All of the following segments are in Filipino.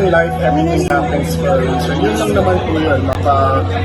in life, everything happens for a reason. Yun lang naman po yun. Maka,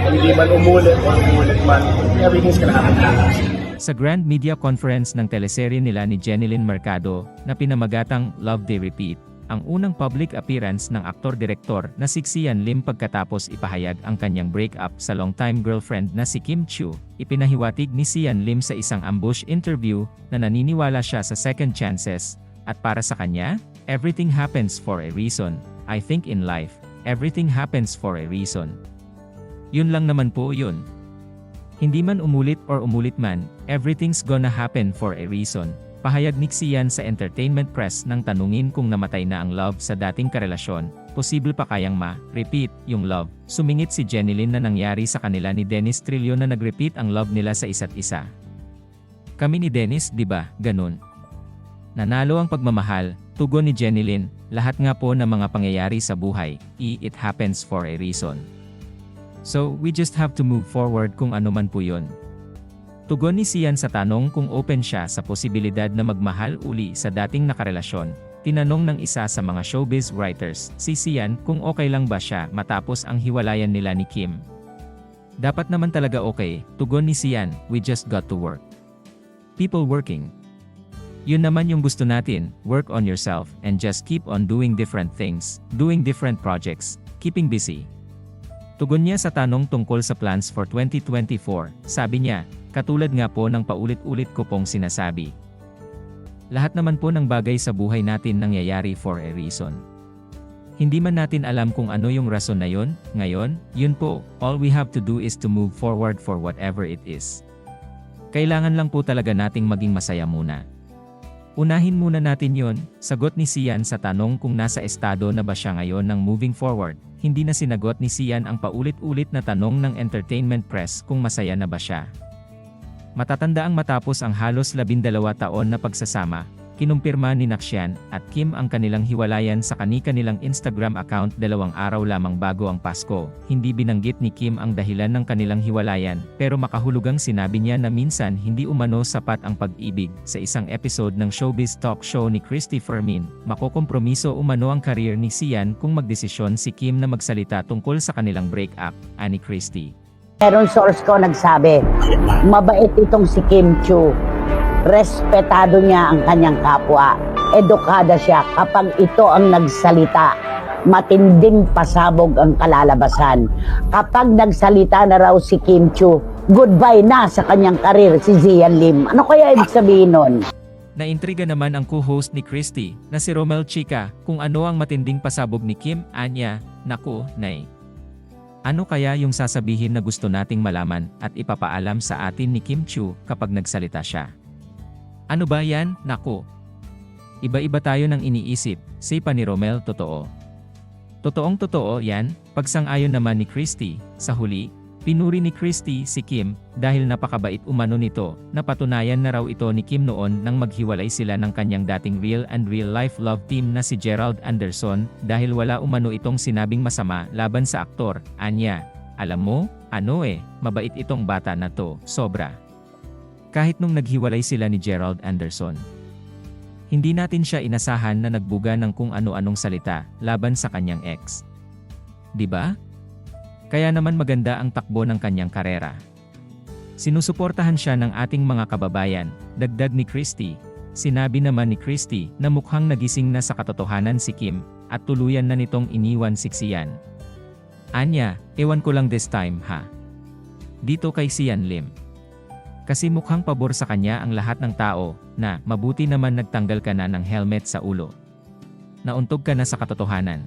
hindi man umulit or umulit man, everything's gonna happen for reason. Sa Grand Media Conference ng teleserye nila ni Jeneline Mercado, na pinamagatang Love They Repeat, ang unang public appearance ng aktor-direktor na si Xian Lim pagkatapos ipahayag ang kanyang breakup sa longtime girlfriend na si Kim Chu, ipinahiwatig ni Xian Lim sa isang ambush interview na naniniwala siya sa second chances, at para sa kanya, everything happens for a reason. I think in life, everything happens for a reason. Yun lang naman po yun. Hindi man umulit or umulit man, everything's gonna happen for a reason. Pahayag ni Xian sa entertainment press nang tanungin kung namatay na ang love sa dating karelasyon, posible pa kayang ma-repeat yung love. Sumingit si Jeneline na nangyari sa kanila ni Dennis Trillo na nag-repeat ang love nila sa isa't isa. Kami ni Dennis, di ba, ganun? Nanalo ang pagmamahal, tugon ni Jeneline, lahat nga po ng mga pangyayari sa buhay, i it happens for a reason. So, we just have to move forward kung ano man po yun. Tugon ni Sian sa tanong kung open siya sa posibilidad na magmahal uli sa dating nakarelasyon. Tinanong ng isa sa mga showbiz writers, si Sian, kung okay lang ba siya matapos ang hiwalayan nila ni Kim. Dapat naman talaga okay, tugon ni Sian, we just got to work. People working. Yun naman yung gusto natin, work on yourself and just keep on doing different things, doing different projects, keeping busy. Tugon niya sa tanong tungkol sa plans for 2024, sabi niya, katulad nga po ng paulit-ulit ko pong sinasabi. Lahat naman po ng bagay sa buhay natin nangyayari for a reason. Hindi man natin alam kung ano yung rason na yun, ngayon, yun po, all we have to do is to move forward for whatever it is. Kailangan lang po talaga nating maging masaya muna. Unahin muna natin yon, sagot ni Sian sa tanong kung nasa estado na ba siya ngayon ng moving forward. Hindi na sinagot ni Sian ang paulit-ulit na tanong ng entertainment press kung masaya na ba siya. Matatanda ang matapos ang halos labindalawa taon na pagsasama, kinumpirma ni Nakshan at Kim ang kanilang hiwalayan sa kani-kanilang Instagram account dalawang araw lamang bago ang Pasko. Hindi binanggit ni Kim ang dahilan ng kanilang hiwalayan, pero makahulugang sinabi niya na minsan hindi umano sapat ang pag-ibig. Sa isang episode ng showbiz talk show ni Christy Fermin, makokompromiso umano ang career ni Sian kung magdesisyon si Kim na magsalita tungkol sa kanilang breakup, ani Christy. Meron source ko nagsabi, mabait itong si Kim Chu. Respetado niya ang kanyang kapwa. Edukada siya kapag ito ang nagsalita. Matinding pasabog ang kalalabasan. Kapag nagsalita na raw si Kim Chu, goodbye na sa kanyang karir si Zian Lim. Ano kaya ibig sabihin nun? Naintriga naman ang co-host ni Christy, na si Romel Chica, kung ano ang matinding pasabog ni Kim, anya, naku, nay. Ano kaya yung sasabihin na gusto nating malaman at ipapaalam sa atin ni Kim Chu kapag nagsalita siya? Ano ba yan, naku? Iba-iba tayo ng iniisip, say pa ni Romel totoo. Totoong totoo yan, pagsang-ayon naman ni Christy, sa huli, pinuri ni Christy si Kim dahil napakabait umano nito, napatunayan na raw ito ni Kim noon nang maghiwalay sila ng kanyang dating real and real life love team na si Gerald Anderson dahil wala umano itong sinabing masama laban sa aktor, Anya. Alam mo, ano eh, mabait itong bata na to, sobra. Kahit nung naghiwalay sila ni Gerald Anderson. Hindi natin siya inasahan na nagbuga ng kung ano-anong salita laban sa kanyang ex. 'Di ba? Kaya naman maganda ang takbo ng kanyang karera. Sinusuportahan siya ng ating mga kababayan, dagdag ni Christy. Sinabi naman ni Christy na mukhang nagising na sa katotohanan si Kim, at tuluyan na nitong iniwan si Xian. Anya, ewan ko lang this time ha. Dito kay Xian Lim. Kasi mukhang pabor sa kanya ang lahat ng tao, na mabuti naman nagtanggal ka na ng helmet sa ulo. Nauntog ka na sa katotohanan.